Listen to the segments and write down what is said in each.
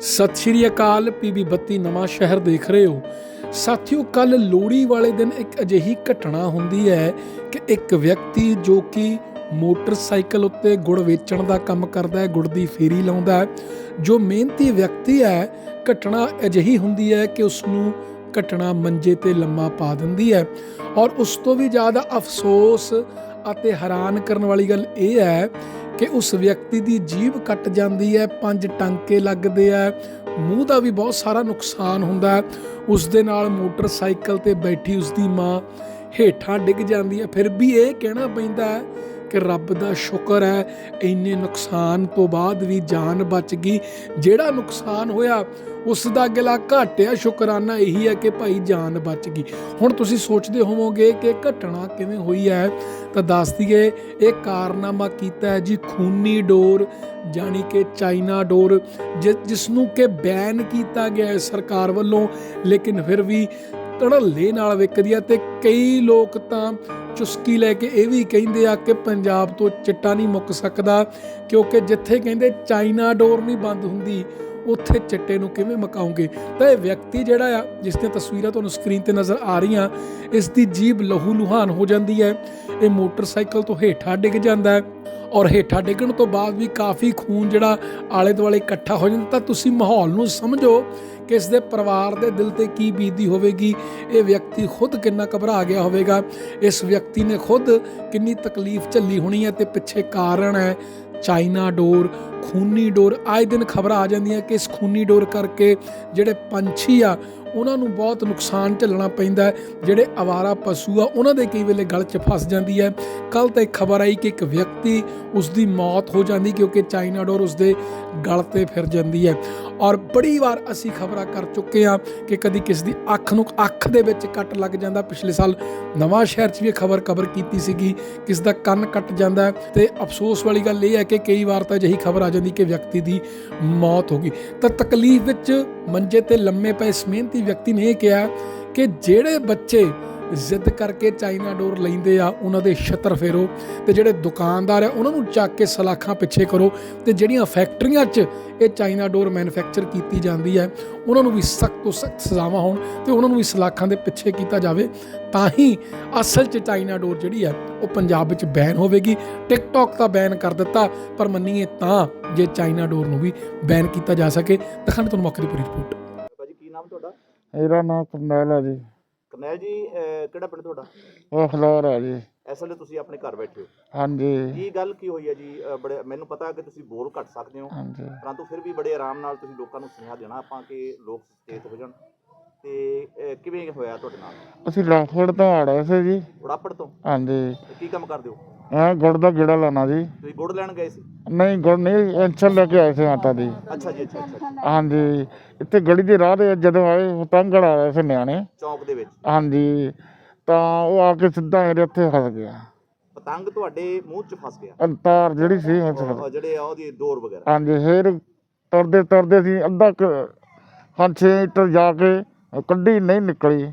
ਸਤਿ ਸ਼੍ਰੀ ਅਕਾਲ ਪੀਬੀ 32 ਨਵਾਂ ਸ਼ਹਿਰ ਦੇਖ ਰਹੇ ਹੋ। ਸਾਥੀਓ ਕੱਲ ਲੋਹੜੀ ਵਾਲੇ ਦਿਨ ਇੱਕ ਅਜਿਹੀ ਘਟਨਾ ਹੁੰਦੀ ਹੈ ਕਿ ਇੱਕ ਵਿਅਕਤੀ ਜੋ ਕਿ ਮੋਟਰਸਾਈਕਲ ਉੱਤੇ ਗੁੜ ਵੇਚਣ ਦਾ ਕੰਮ ਕਰਦਾ ਹੈ, ਗੁੜ ਦੀ ਫੇਰੀ ਲਾਉਂਦਾ ਹੈ, ਜੋ ਮਿਹਨਤੀ ਵਿਅਕਤੀ ਹੈ, ਘਟਨਾ ਅਜਿਹੀ ਹੁੰਦੀ ਹੈ ਕਿ ਉਸ ਨੂੰ ਘਟਨਾ ਮੰਜੇ ਤੇ ਲੰਮਾ ਪਾ ਦਿੰਦੀ ਹੈ। ਔਰ ਉਸ ਤੋਂ ਵੀ ਜ਼ਿਆਦਾ ਅਫਸੋਸ ਅਤੇ ਹੈਰਾਨ ਕਰਨ ਵਾਲੀ ਗੱਲ ਇਹ ਹੈ ਕਿ ਉਸ ਵਿਅਕਤੀ ਦੀ ਜੀਭ ਕੱਟ ਜਾਂਦੀ ਹੈ, ਪੰਜ ਟਾਂਕੇ ਲੱਗਦੇ ਆ, ਮੂੰਹ ਦਾ ਵੀ ਬਹੁਤ ਸਾਰਾ ਨੁਕਸਾਨ ਹੁੰਦਾ ਹੈ। ਉਸ ਦੇ ਨਾਲ ਮੋਟਰਸਾਈਕਲ ਤੇ ਬੈਠੀ ਉਸ ਦੀ ਮਾਂ ਹੇਠਾਂ ਡਿੱਗ ਜਾਂਦੀ ਹੈ। ਫਿਰ ਵੀ ਇਹ ਕਹਿਣਾ ਪੈਂਦਾ ਹੈ ਕਿ ਰੱਬ ਦਾ ਸ਼ੁਕਰ ਹੈ, ਇੰਨੇ ਨੁਕਸਾਨ ਤੋਂ ਬਾਅਦ ਵੀ ਜਾਨ ਬਚ ਗਈ। ਜਿਹੜਾ ਨੁਕਸਾਨ ਹੋਇਆ ਉਸ ਦਾ ਗਿਲਾ ਘਾਟਿਆ ਸ਼ੁਕਰਾਨਾ ਇਹੀ ਹੈ ਕਿ ਭਾਈ ਜਾਨ ਬਚ ਗਈ। ਹੁਣ ਤੁਸੀਂ ਸੋਚਦੇ ਹੋਵੋਗੇ ਕਿ ਘਟਨਾ ਕਿਵੇਂ ਹੋਈ ਹੈ, ਤਾਂ ਦੱਸ ਦਈਏ, ਇਹ ਕਾਰਨਾਮਾ ਕੀਤਾ ਹੈ ਜੀ ਖੂਨੀ ਡੋਰ, ਜਾਣੀ ਕਿ ਚਾਈਨਾ ਡੋਰ, ਜਿ- ਜਿਸ ਨੂੰ ਕਿ ਬੈਨ ਕੀਤਾ ਗਿਆ ਹੈ ਸਰਕਾਰ ਵੱਲੋਂ। ਲੇਕਿਨ ਫਿਰ ਵੀ ਧੜੱਲੇ ਨਾਲ ਵਿਕਦੀ ਆ ਤੇ ਕਈ ਲੋਕ ਤਾਂ ਚੁਸਕੀ ਲੈ ਕੇ ਇਹ ਵੀ ਕਹਿੰਦੇ ਆ ਕਿ ਪੰਜਾਬ ਤੋਂ ਚਿੱਟਾ ਨਹੀਂ ਮੁੱਕ ਸਕਦਾ, ਕਿਉਂਕਿ ਜਿੱਥੇ ਕਹਿੰਦੇ ਚਾਈਨਾ ਡੋਰ ਨਹੀਂ ਬੰਦ ਹੁੰਦੀ ਉੱਥੇ ਚਿੱਟੇ ਨੂੰ ਕਿਵੇਂ ਮਕਾਉਂਗੇ? ਤਾਂ ਇਹ ਵਿਅਕਤੀ ਜਿਹੜਾ ਆ, ਜਿਸ ਦੀਆਂ ਤਸਵੀਰਾਂ ਤੁਹਾਨੂੰ ਸਕਰੀਨ ਤੇ ਨਜ਼ਰ ਆ ਰਹੀਆਂ, ਇਸ ਦੀ ਜੀਬ ਲਹੂ ਲੁਹਾਨ ਹੋ ਜਾਂਦੀ ਹੈ। ਇਹ ਮੋਟਰਸਾਈਕਲ ਤੋਂ ਹੇਠਾਂ ਡਿੱਗ ਜਾਂਦਾ ਹੈ ਔਰ ਹੇਠਾਂ ਡਿੱਗਣ ਤੋਂ ਬਾਅਦ ਵੀ ਕਾਫੀ ਖੂਨ ਜਿਹੜਾ ਆਲੇ ਦੁਆਲੇ ਇਕੱਠਾ ਹੋ ਜਾਂਦਾ। ਤਾਂ ਤੁਸੀਂ ਮਾਹੌਲ ਨੂੰ ਸਮਝੋ ਕਿ ਇਸ ਦੇ ਪਰਿਵਾਰ ਦੇ ਦਿਲ ਤੇ ਕੀ ਬੀਤਦੀ ਹੋਵੇਗੀ। ਇਹ ਵਿਅਕਤੀ ਖੁਦ ਕਿੰਨਾ ਘਬਰਾ ਗਿਆ ਹੋਵੇਗਾ? ਇਸ ਵਿਅਕਤੀ ਨੇ ਖੁਦ ਕਿੰਨੀ ਤਕਲੀਫ ਝੱਲੀ ਹੋਣੀ ਹੈ ਤੇ ਪਿੱਛੇ ਕਾਰਨ ਹੈ। ਚਾਈਨਾ ਡੋਰ, ਖੂਨੀ ਡੋਰ, ਆਏ ਦਿਨ ਖਬਰਾਂ ਆ ਜਾਂਦੀਆਂ ਕਿ ਇਸ ਖੂਨੀ ਡੋਰ ਕਰਕੇ ਜਿਹੜੇ ਪੰਛੀ ਆ ਉਹਨਾਂ ਨੂੰ ਬਹੁਤ ਨੁਕਸਾਨ ਝੱਲਣਾ ਪੈਂਦਾ ਜਿਹੜੇ ਆਵਾਰਾ ਪਸ਼ੂ ਆ, ਉਹਨਾਂ ਦੇ ਕਈ ਵੇਲੇ ਗਲ 'ਚ ਫਸ ਜਾਂਦੀ ਹੈ। ਕੱਲ ਤਾਂ ਇੱਕ ਖਬਰ ਆਈ ਕਿ ਇੱਕ ਵਿਅਕਤੀ ਉਸ ਦੀ ਮੌਤ ਹੋ ਜਾਂਦੀ ਕਿਉਂਕਿ ਚਾਈਨਾ ਡੋਰ ਉਸ ਦੇ ਗਲ ਤੇ ਫਿਰ ਜਾਂਦੀ ਹੈ। ਔਰ ਬੜੀ ਵਾਰ ਅਸੀਂ ਖਬਰਾਂ ਕਰ ਚੁੱਕੇ ਹਾਂ ਕਿ ਕਦੀ ਕਿਸ ਦੀ ਅੱਖ ਨੂੰ ਅੱਖ ਦੇ ਵਿੱਚ ਕੱਟ ਲੱਗ ਜਾਂਦਾ। ਪਿਛਲੇ ਸਾਲ ਨਵਾਂ ਸ਼ਹਿਰ 'ਚ ਵੀ ਇਹ ਖਬਰ ਕਵਰ ਕੀਤੀ ਸੀਗੀ, ਕਿਸ ਦਾ ਕੰਨ ਕੱਟ ਜਾਂਦਾ ਹੈ। ਤੇ ਅਫਸੋਸ ਵਾਲੀ ਗੱਲ ਇਹ ਹੈ ਕਿ ਕਈ ਵਾਰ ਤਾਂ ਅਜਿਹੀ ਖਬਰ ਆ ਜਾਂਦੀ ਕਿ ਵਿਅਕਤੀ ਦੀ ਮੌਤ ਹੋ ਗਈ। ਤਾਂ ਤਕਲੀਫ ਵਿੱਚ ਮੰਜੇ ਤੇ ਲੰਮੇ ਪਏ ਇਸ ਮਿਹਨਤੀ ਵਿਅਕਤੀ ਨੇ ਇਹ ਕਿਹਾ ਕਿ ਜਿਹੜੇ ਬੱਚੇ ਜ਼ਿੱਦ ਕਰਕੇ ਚਾਈਨਾ ਡੋਰ ਲੈਂਦੇ ਆ ਉਹਨਾਂ ਦੇ ਛੱਤਰ ਫੇਰੋ ਤੇ ਜਿਹੜੇ ਦੁਕਾਨਦਾਰ ਆ ਉਹਨਾਂ ਨੂੰ ਚੱਕ ਕੇ ਸਲਾਖਾਂ ਪਿੱਛੇ ਕਰੋ ਤੇ ਜਿਹੜੀਆਂ ਫੈਕਟਰੀਆਂ 'ਚ ਇਹ ਚਾਈਨਾ ਡੋਰ ਮੈਨੂਫੈਕਚਰ ਕੀਤੀ ਜਾਂਦੀ ਹੈ ਉਹਨਾਂ ਨੂੰ ਵੀ ਸਖਤ ਤੋਂ ਸਖਤ ਸਜ਼ਾਵਾਂ ਹੋਣ ਤੇ ਉਹਨਾਂ ਨੂੰ ਵੀ ਸਲਾਖਾਂ ਦੇ ਪਿੱਛੇ ਕੀਤਾ ਜਾਵੇ ਤਾਂ ਹੀ ਅਸਲ 'ਚ ਚਾਈਨਾ ਡੋਰ ਜਿਹੜੀ ਹੈ ਉਹ ਪੰਜਾਬ ਵਿੱਚ ਬੈਨ ਹੋਵੇਗੀ। ਟਿਕਟੌਕ ਤਾਂ ਬੈਨ ਕਰ ਦਿੱਤਾ ਪਰ ਮੰਨੀਏ ਤਾਂ ਜੇ ਚਾਈਨਾ ਡੋਰ ਨੂੰ ਵੀ ਬੈਨ ਕੀਤਾ ਜਾ ਸਕੇ ਦਿਖਾਣੇ ਤੁਹਾਨੂੰ ਮੌਕੇ ਦੀ ਪੂਰੀ ਰਿਪੋਰਟ। ਭਾਜੀ ਕੀ ਨਾਮ ਤੁਹਾਡਾ? ਮੇਰਾ ਨਾਮ ਕਰਨੈਲ ਹੈ ਜੀ। ਕਰਨੈਲ ਜੀ ਅਹ ਕਿਹੜਾ ਪਿੰਡ ਤੁਹਾਡਾ? ਉਹ ਫਲੋਰ ਹੈ ਜੀ। ਇਸ ਵੇਲੇ ਤੁਸੀਂ ਆਪਣੇ ਘਰ ਬੈਠੇ ਹੋ। ਹਾਂਜੀ। ਕੀ ਗੱਲ ਕੀ ਹੋਈ ਹੈ ਜੀ? ਅਹ ਬੜੇ ਮੈਨੂੰ ਪਤਾ ਕਿ ਤੁਸੀਂ ਬੋਲ ਘੱਟ ਸਕਦੇ ਹੋ। ਹਾਂਜੀ। ਪਰੰਤੂ ਫਿਰ ਵੀ ਬੜੇ ਆਰਾਮ ਨਾਲ ਤੁਸੀਂ ਲੋਕਾਂ ਨੂੰ ਸੁਨੇਹਾ ਦੇਣਾ ਆਪਾਂ ਕਿ ਲੋਕ ਸੁਚੇਤ ਹੋ ਜਾਣ। ਤੇ ਅਹ ਕਿਵੇਂ ਹੋਇਆ ਤੁਹਾਡੇ ਨਾਲ? ਅਸੀਂ ਲਾਫੜ ਤੋਂ ਆ ਰਹੇ ਸੀ ਜੀ। ਉੜਾਪੜ ਤੋਂ? ਹਾਂਜੀ। ਤੇ ਕੀ ਕੰਮ ਕਰਦੇ ਹੋ? ਐ ਗੁੜ ਦਾ ਗੇੜਾ ਲਾਣਾ ਜੀ। ਤੁਸੀਂ ਗੁੜ ਲੈਣ ਗਏ ਸੀ? ਨਹੀਂ ਗੁੜ ਨਹੀਂ ਐਂਚਲ ਲੈ ਕੇ ਆਏ ਸੀ ਮਾਤਾ ਦੀ ਅੱਛਾ ਜੀ ਅੱਛਾ ਅੱਛਾ ਹਾਂਜੀ ਇੱਥੇ ਗਲੀ ਦੇ ਰਾਹ ਦੇ ਜਦੋਂ ਆਏ ਪਤੰਗੜ ਆ ਰਹੇ ਸੀ ਨਿਆਣੇ। ਚੌਂਕ ਦੇ ਵਿੱਚ। ਹਾਂਜੀ ਤਾਂ ਉਹ ਆ ਕੇ ਸਿੱਧਾ ਮੇਰੇ ਉੱਥੇ ਫਸ ਗਿਆ। ਪਤੰਗ ਤੁਹਾਡੇ ਮੂੰਹ 'ਚ ਫਸ ਗਿਆ? ਅੰਤਾਰ ਜਿਹੜੀ ਸੀ ਉਹ 'ਚ ਫਸ- ਉਹ ਜਿਹੜੇ ਆ ਉਹਦੀ ਡੋਰ ਵਗੈਰਾ। ਹਾਂਜੀ ਫੇਰ ਤੁਰਦੇ ਤੁਰਦੇ ਸੀ ਅੱਧਾ ਕੁ ਪੰਜ ਛੇ ਮੀਟਰ ਜਾ ਕੇ ਕੱਢੀ ਨਹੀਂ ਨਿਕਲੀ।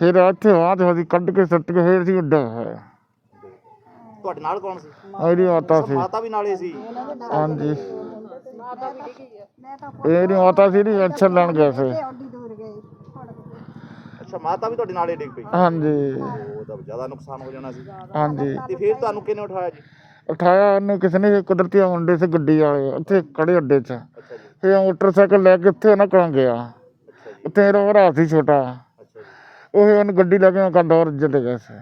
ਫਿਰ ਇੱਥੇ ਬਾਅਦ ਅਸੀਂ ਕੱਢ ਕੇ ਸੁੱਟ ਕੇ ਫੇਰ ਸੀ ਉੱਡਾ ਹੋਇਆ ਤੁਹਾਡੇ ਨਾਲ ਕੌਣ ਸੀ? ਇਹਦੀ ਮਾਤਾ ਸੀ। ਮਾਤਾ ਵੀ ਨਾਲੇ ਸੀ। ਹਾਂਜੀ। ਇਹਦੀ ਮਾਤਾ ਸੀ ਦੀ ਐਕਸ਼ਨ ਲੈਣ ਗਏ ਸੀ। ਅੱਛਾ ਮਾਤਾ ਵੀ ਤੁਹਾਡੇ ਨਾਲੇ ਡਿੱਗ ਪਈ। ਹਾਂਜੀ। ਉਹ ਤਾਂ ਜ਼ਿਆਦਾ ਨੁਕਸਾਨ ਹੋ ਜਾਣਾ ਸੀ। ਹਾਂਜੀ। ਤੇ ਫਿਰ ਤੁਹਾਨੂੰ ਕਿਹਨੇ ਉਠਾਇਆ ਜੀ? ਉਠਾਇਆ ਉਹਨੇ ਕਿਸੇ ਨੇ ਕੁਦਰਤੀ ਮੁੰਡੇ ਸੀ ਗੱਡੀ ਵਾਲੇ ਉੱਥੇ ਖੜੇ ਅੱਡੇ 'ਚ। ਅੱਛਾ ਜੀ। ਫਿਰ ਮੋਟਰਸਾਈਕਲ ਲੈ ਕੇ ਉੱਥੇ ਨਾ ਕਰਾਂ ਗਿਆ। ਅੱਛਾ ਜੀ। ਉੱਥੇ ਭਰਾ ਸੀ ਛੋਟਾ। ਅੱਛਾ ਜੀ। ਉਹ ਉਹਨੇ ਗੱਡੀ ਲੈ ਕੇ ਕੰਦੌਰ ਚਲੇ ਗਏ ਸੀ।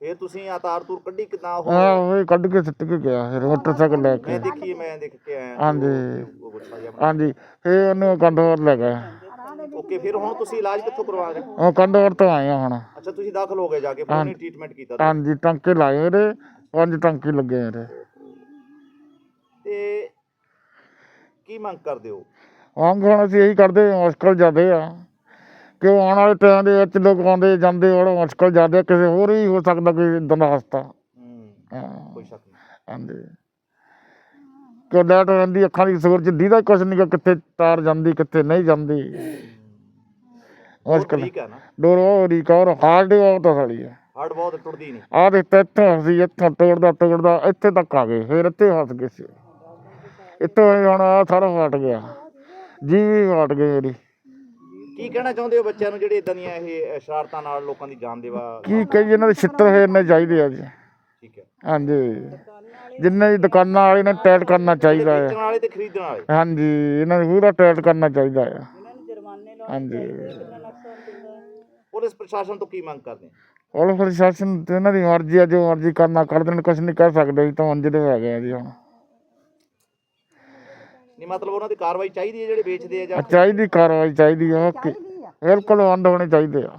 ਫਿਰ ਤੁਸੀਂ ਆ ਤਾਰ ਤੂਰ ਕੱਢੀ ਕਿਦਾਂ ਉਹ? ਹਾਂ ਉਹ ਕੱਢ ਕੇ ਸੁੱਟ ਕੇ ਗਿਆ ਫਿਰ ਮੋਟਰਸਾਈਕਲ ਲੈ ਕੇ। ਮੈਂ ਦੇਖੀ ਮੈਂ ਦੇਖ ਕੇ ਆਇਆ। ਹਾਂਜੀ। ਉਹ ਗੁੱਸਾ ਜਿਹਾ ਹਾਂਜੀ ਫਿਰ ਉਹਨੂੰ ਕੰਦੌਰ ਲੈ ਗਏ। ਓਕੇ ਫਿਰ ਹੁਣ ਤੁਸੀਂ ਇਲਾਜ ਕਿੱਥੋਂ ਕਰਵਾ ਰਹੇ ਹੋ? ਉਹ ਕੰਦੌਰ ਤੋਂ ਆਏ ਆ ਹੁਣ। ਅੱਛਾ ਤੁਸੀਂ ਦਾਖਲ ਹੋ ਗਏ ਜਾ ਕੇ ਪੂਰੀ ਟ੍ਰੀਟਮੈਂਟ ਕੀਤਾ ਹਾਂਜੀ ਟੰਕੇ ਲਾਏ ਉਹਦੇ ਪੰਜ ਟੰਕੇ ਲੱਗੇ ਉਹਦੇ। ਤੇ ਕੀ ਮੰਗ ਕਰਦੇ ਹੋ? ਵਾਂਗ ਹੁਣ ਅਸੀਂ ਇਹੀ ਕਰਦੇ ਹਾਂ, ਮੁਸ਼ਕਲ ਜ਼ਿਆਦੇ ਆ। ਕਿ ਆਉਣ ਵਾਲੇ ਟਾਈਮ ਦੇ ਵਿੱਚ ਲੋਕ ਆਉਂਦੇ ਜਾਂਦੇ ਬੜਾ ਮੁਸ਼ਕਲ ਜ਼ਿਆਦਾ ਕਿਸੇ ਹੋਰ ਵੀ ਹੋ ਸਕਦਾ ਕੋਈ ਹੂੰ ਹਾਂ। ਕੋਈ ਸ਼ੱਕ ਨਹੀਂ। ਹਾਂਜੀ। ਕਿ ਲੈਟ ਰਹਿੰਦੀ ਅੱਖਾਂ ਦੀ ਸੂਰਜ ਦੀਦਾ ਕੁਛ ਨਹੀਂ ਕਿੱਥੇ ਤਾਰ ਜਾਂਦੀ ਕਿੱਥੇ ਨਹੀਂ ਜਾਂਦੀ। ਮੁਸ਼ਕਲ। ਹੈ ਡੋਰ ਉਹ ਰਿਕਵਰ ਹਾਰਡ ਬਹੁਤ ਆ ਸਾਲੀ ਆ। ਹਾਰਟ ਬਹੁਤ ਟੁੱਟਦੀ ਨਹੀਂ ਆਹ ਦੇਖ ਤਾਂ ਇੱਥੋਂ ਅਸੀਂ ਇੱਥੋਂ ਤੋੜਦਾ ਤੋੜਦਾ ਇੱਥੇ ਤੱਕ ਆ ਗਏ ਫਿਰ ਇੱਥੇ ਫਸ ਗਏ ਸੀ। ਇੱਥੋਂ ਹੁਣ ਸਾਰਾ ਫਟ ਗਿਆ। ਜੀ ਵੀ ਘਟ ਗਈ ਮੇਰੀ ਕੀ ਕਹਿਣਾ ਚਾਹੁੰਦੇ ਹੋ ਬੱਚਿਆਂ ਨੂੰ ਜਿਹੜੇ ਇਦਾਂ ਦੀਆਂ ਇਹ ਸ਼ਰਾਰਤਾਂ ਨਾਲ ਲੋਕਾਂ ਦੀ ਜਾਨ ਦੇਵਾ? ਕੀ ਕਹੀ ਇਹਨਾਂ ਦੇ ਛਿੱਤਰ ਫੇਰਨੇ ਚਾਹੀਦੇ ਆ ਜੀ। ਠੀਕ ਹੈ। ਹਾਂਜੀ। ਜਿੰਨੇ ਵੀ ਦੁਕਾਨਾਂ ਵਾਲੇ ਨੇ ਟੈਟ ਕਰਨਾ ਚਾਹੀਦਾ ਹੈ ਵੇਚਣ ਵਾਲੇ ਤੇ ਖਰੀਦਣ ਵਾਲੇ? ਹਾਂਜੀ ਇਹਨਾਂ ਨੂੰ ਪੂਰਾ ਟੈਟ ਕਰਨਾ ਚਾਹੀਦਾ ਹੈ ਹਾਂਜੀ। ਪੁਲਿਸ ਪ੍ਰਸ਼ਾਸਨ ਤੋਂ ਕੀ ਮੰਗ ਕਰਦੇ? ਉਹ ਪ੍ਰਸ਼ਾਸਨ ਤੇ ਇਹਨਾਂ ਦੀ ਮਰਜ਼ੀ ਆ ਜੋ ਮਰਜ਼ੀ ਕਰਨਾ ਕਰ ਦੇਣ ਕੁਝ ਨਹੀਂ ਕਹਿ ਸਕਦੇ ਜੀ ਤਾਂ ਉਂਝ ਦੇ ਹੈਗੇ ਆ ਜੀ ਹੁਣ। ਨਹੀਂ ਮਤਲਬ ਉਹਨਾਂ ਦੀ ਕਾਰਵਾਈ ਚਾਹੀਦੀ ਹੈ ਜਿਹੜੇ ਵੇਚਦੇ ਆ ਜਾਂ ਚਾਹੀਦੀ ਕਾਰਵਾਈ ਚਾਹੀਦੀ ਆ ਕਿ ਬਿਲਕੁਲ ਬੰਦ ਹੋਣੇ ਚਾਹੀਦੇ ਆ।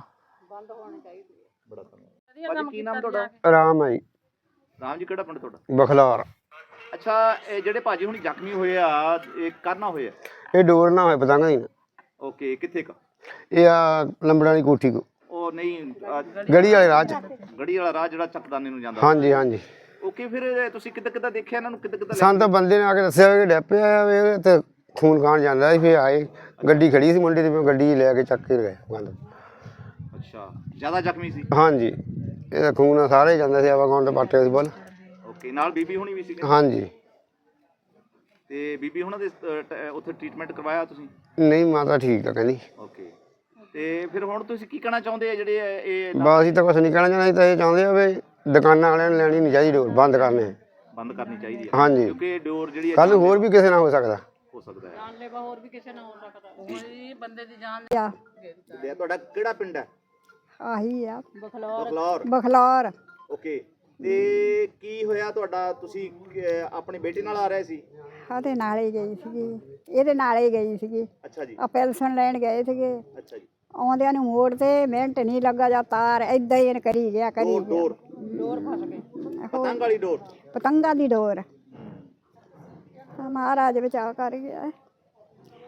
ਬੜਾ ਧੰਨਵਾਦ। ਭਾਜੀ ਕੀ ਨਾਮ ਤੁਹਾਡਾ? ਆਰਾਮ ਹੈ ਜੀ। ਰਾਮ ਜੀ ਕਿਹੜਾ ਪਿੰਡ ਤੁਹਾਡਾ? ਬਖਲਾਰ। ਅੱਛਾ ਇਹ ਜਿਹੜੇ ਭਾਜੀ ਹੁਣ ਜ਼ਖਮੀ ਹੋਏ ਆ ਇਹ ਕਰਨਾ ਹੋਇਆ ਇਹ ਡੋਰ ਨਾ ਹੋਏ ਪਤੰਗ ਦੀ ਨਾ ਓਕੇ ਕਿੱਥੇ ਕਾ? ਇਹ ਆ ਲੰਬੜਾਂ ਦੀ ਕੋਠੀ ਕੋ। ਉਹ ਨਹੀਂ ਅਹ, ਗੜੀ ਵਾਲੇ ਰਾਹ ਚ। ਗੜੀ ਵਾਲਾ ਰਾਹ ਜਿਹੜਾ ਚੱਕਦਾਨੇ ਨੂੰ ਜਾਂਦਾ। ਹਾਂਜੀ ਹਾਂਜੀ। ਓਕੇ ਫਿਰ ਇਹ ਤੁਸੀਂ ਕਿੱਦਾਂ ਕਿੱਦਾਂ ਦੇਖਿਆ ਇਹਨਾਂ ਨੂੰ ਕਿੱਦਾਂ ਕਿੱਦਾਂ ਲੈ- ਸਾਨੂੰ ਤਾਂ ਬੰਦੇ ਨੇ ਆ ਕੇ ਦੱਸਿਆ ਕਿ ਡੈਪੇ ਆਇਆ ਵੇ ਤੇ ਖੂਨ ਖਾਣ ਜਾਂਦਾ ਸੀ ਫਿਰ ਆਏ ਗੱਡੀ ਖੜੀ ਸੀ ਮੁੰਡੇ ਦੀ ਫਿਰ ਗੱਡੀ ਲੈ ਕੇ ਚੱਕ ਕੇ ਗਏ ਗੰਦ। ਅੱਛਾ ਜ਼ਿਆਦਾ ਜ਼ਖਮੀ ਸੀ? ਹਾਂਜੀ ਇਹਦਾ ਖੂਨ ਸਾਰੇ ਜਾਂਦਾ ਸੀ ਆਵਾ ਤੇ ਪਾਟੇ ਸੀ ਬੋਲ। ਓਕੇ ਨਾਲ ਬੀਬੀ ਹੁਣੀ ਵੀ ਸੀਗੇ? ਹਾਂਜੀ। ਤੇ ਬੀਬੀ ਹੁਣਾਂ ਦੇ ਅਹ, ਟ- ਉੱਥੇ ਟ੍ਰੀਟਮੈਂਟ ਕਰਵਾਇਆ ਤੁਸੀਂ? ਨਹੀਂ ਮਾਤਾ ਠੀਕ ਆ ਕਹਿੰਦੀ। ਓਕੇ ਤੇ ਫਿਰ ਹੁਣ ਤੁਸੀਂ ਕੀ ਕਹਿਣਾ ਚਾਹੁੰਦੇ ਆ ਜਿਹੜੇ ਇਹ- ਇਹ ਬਸ ਅਸੀਂ ਤਾਂ ਕੁਛ ਨਹੀਂ ਕਹਿਣਾ ਚਾਹੁੰਦੇ ਅਸੀਂ ਤਾਂ ਇਹ ਚਾਹੁੰਦੇ ਆ ਵੀ ਦੁਕਾਨਾਂ ਵਾਲਿਆਂ ਨੂੰ ਲੈਣੀ ਨਹੀਂ ਚਾਹੀਦੀ ਡੋਰ ਬੰਦ ਕਰਨੇ। ਬੰਦ ਕਰਨੀ ਚਾਹੀਦੀ ਹੈ ਹਾਂਜੀ। ਕਿਉਂਕਿ ਡੋਰ ਜਿਹੜੀ ਕੱਲ ਹੋਰ ਵੀ ਕਿਸੇ ਨਾਲ ਹੋ ਸਕਦਾ। ਹੋ ਸਕਦਾ ਹੈ। ਆ। ਤੇ ਤੁਹਾਡਾ ਕਿਹੜਾ ਪਿੰਡ ਹੈ? ਆਹੀ ਆ। ਬਖਲੌਰ। ਬਖਲੌਰ। ਓਕੇ। ਤੇ ਕੀ ਹੋਇਆ ਤੁਹਾਡਾ? ਤੁਸੀਂ ਅਹ, ਆਪਣੀ ਬੇਟੀ ਨਾਲ ਆ ਰਹੇ ਸੀ? ਉਹਦੇ ਨਾਲ ਹੀ ਗਈ ਸੀਗੀ। ਇਹਦੇ ਨਾਲ ਹੀ ਗਈ ਸੀਗੀ। ਅੱਛਾ ਜੀ। ਆ ਪੈਲਸਨ ਲੈਣ ਗਏ ਸੀਗੇ। ਅੱਛਾ ਜੀ। ਆਉਂਦਿਆਂ ਨੂੰ ਮੋੜ ਤੇ ਮਿੰਟ ਨਹੀਂ ਲੱਗਾ ਜਾਂ ਤਾਰ ਏਦਾਂ ਹੀ ਇਹਨੇ ਕਰੀ ਗਿਆ ਕਰੀ ਡੋਰ ਗਿਆ। ਡੋਰ। ਡੋਰ ਫਸ ਗਈ। ਪਤੰਗ ਵਾਲੀ ਡੋਰ। ਪਤੰਗਾਂ ਦੀ ਡੋਰ। ਆ ਮਹਾਰਾਜ ਬਚਾ ਕਰ ਗਿਆ ਹੈ।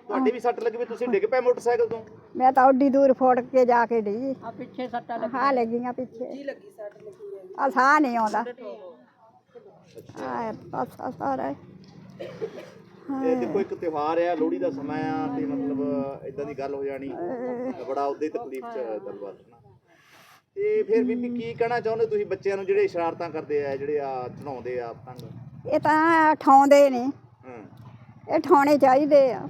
ਤੁਹਾਡੀ ਵੀ ਸੱਟ ਲੱਗੀ ਵੀ ਤੁਸੀਂ ਡਿੱਗ ਪਏ ਮੋਟਰਸਾਈਕਲ ਤੋਂ? ਮੈਂ ਤਾਂ ਓਡੀ ਦੂਰ ਫੋੜ ਕੇ ਜਾ ਕੇ ਡਈ। ਆ ਪਿੱਛੇ ਸੱਟਾਂ ਲੱਗੀਆਂ। ਲੱਗੀਆਂ ਪਿੱਛੇ। ਕੀ ਲੱਗੀ ਸੱਟ ਲੱਗੀ ਆ ਸਾਹ ਨਹੀਂ ਆਉਂਦਾ। ਆ ਪਾਸਾ ਸਾਰਾ ਹੀ। ਇਹ ਦੇਖੋ ਇੱਕ ਤਿਉਹਾਰ ਆ ਲੋਹੜੀ ਦਾ ਸਮਾਂ ਆ ਤੇ ਮਤਲਬ ਇਦਾਂ ਦੀ ਗੱਲ ਹੋ ਜਾਣੀ। ਬੜਾ ਉਹਦੇ ਤਕਲੀਫ ਚ ਨਾ। ਤੇ ਫਿਰ ਬੀਬੀ ਕੀ ਕਹਿਣਾ ਚਾਹੁੰਦੇ ਤੁਸੀਂ ਬੱਚਿਆਂ ਨੂੰ ਜਿਹੜੇ ਸ਼ਰਾਰਤਾਂ ਕਰਦੇ ਆ ਜਿਹੜੇ ਆ ਚੜਾਉਂਦੇ ਆ ਪਤੰਗ? ਇਹ ਤਾਂ ਠਾਉਂਦੇ ਨੇ। ਹਾਂ। ਇਹ ਠਾਉਣੇ ਚਾਹੀਦੇ ਆ।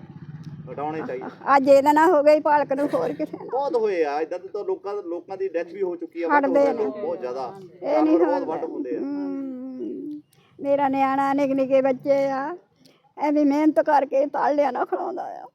ਹਟਾਉਣੇ ਚਾਹੀਦੇ। ਅੱਜ ਇਹਦਾ ਨਾ ਹੋ ਗਈ ਪਾਲਕ ਨੂੰ ਹੋਰ ਕਿਸੇ ਨੂੰ। ਬਹੁਤ ਹੋਏ ਆ ਇਦਾਂ ਤਾਂ ਲੋਕਾਂ ਲੋਕਾਂ ਦੀ ਡੈਥ ਵੀ ਹੋ ਚੁੱਕੀ ਆ। ਲੋਕ ਬਹੁਤ ਜ਼ਿਆਦਾ ਇਹ ਨਹੀਂ ਬਹੁਤ ਹੁੰਦੇ ਆ। ਹਮ, ਮੇਰਾ ਨਿਆਣਾ ਨਿੱਕੇ ਨਿੱਕੇ ਬੱਚੇ ਆ ਐਵੇਂ ਮਿਹਨਤ ਕਰਕੇ ਤਾਲਿਆ ਨਾ ਖਲਾਉਂਦਾ ਆ।